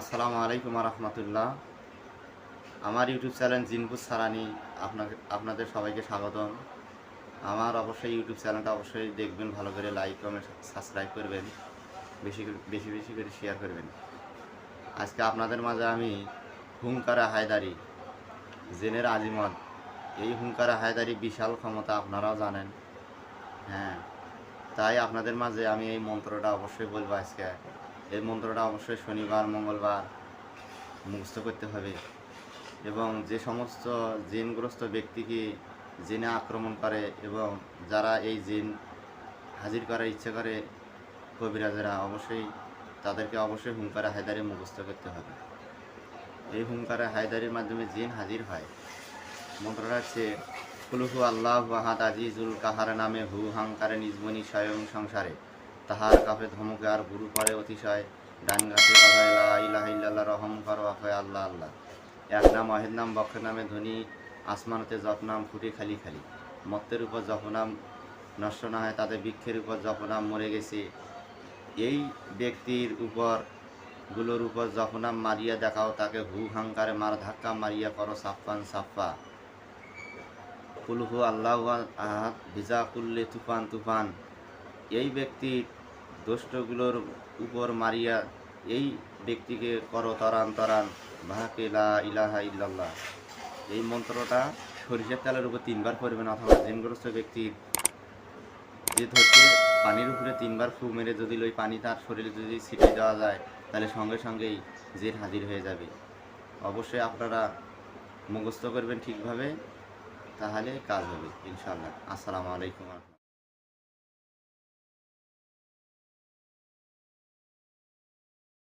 আসসালামু আলাইকুম রহমতুল্লাহ আমার ইউটিউব চ্যানেল জিনপুর সারানি আপনাকে আপনাদের সবাইকে স্বাগতম। আমার অবশ্যই ইউটিউব চ্যানেলটা অবশ্যই দেখবেন, ভালো করে লাইক কমেন্ট সাবস্ক্রাইব করবেন, বেশি বেশি বেশি করে শেয়ার করবেন। আজকে আপনাদের মাঝে আমি হুঙ্কারা হায়দারি, জেনের আজিমত এই হুঙ্কারা হায়দারি বিশাল ক্ষমতা আপনারাও জানেন। হ্যাঁ তাই আপনাদের মাঝে আমি এই মন্ত্রটা অবশ্যই বলব আজকে। এই মন্ত্রটা অবশ্যই শনিবার, মঙ্গলবার মুখস্থ করতে হবে এবং যে সমস্ত জিনগ্রস্ত ব্যক্তিকে জিনে আক্রমণ করে এবং যারা এই জিন হাজির করার ইচ্ছে করে, কবিরাজেরা অবশ্যই তাদেরকে অবশ্যই হুঙ্কারে হায়দারি মুখস্থ করতে হবে। এই হুঙ্কারে হায়দারির মাধ্যমে জিন হাজির হয়। মন্ত্রটা হচ্ছে, কুলহু আল্লাহ ওয়াহাদ আজিজুল কাহার নামে হু হাঙ্কারে নিজমনি স্বয়ং সংসারে। তাহার কাপে ধমকে আর গুরু পরে অতিশয়। ডান গাছে বাজায় লা ইলাহা ইল্লাল্লাহ, রহম করো আফয় আল্লাহ আল্লাহ। এক নাম, অহেদ নাম বক্ষের নামে ধ্বনি, আসমানতে জপনাম ফুটে খালি খালি। মত্তের উপর জপনাম নষ্ট না হয় তাদের বৃক্ষের উপর জপনাম মরে গেছে। এই ব্যক্তির উপর, গুলোর উপর জপনাম মারিয়া দেখাও, তাকে হু হাঙ্কারে মার ধাক্কা মারিয়া করো সাফান সাফা কুলহু আল্লাহ আহাদ ভিজা কুল্লে তুফান তুফান। এই ব্যক্তির দোষ্টগুলোর উপর মারিয়া এই ব্যক্তিকে করো তরান তরান ভাকে ইলাহা ইল্লাল্লাহ। এই মন্ত্রটা সরিষার তেলের উপর তিনবার পড়বেন অথবা জিনগ্রস্ত ব্যক্তির যে ধরছে পানির উপরে তিনবার ফু মেরে যদি ওই পানি তার শরীরে যদি ছিটিয়ে দেওয়া যায়, তাহলে সঙ্গে সঙ্গেই জের হাজির হয়ে যাবে। অবশ্যই আপনারা মুখস্থ করবেন ঠিকভাবে, তাহলে কাজ হবে ইনশাল্লাহ আসসালামু আলাইকুম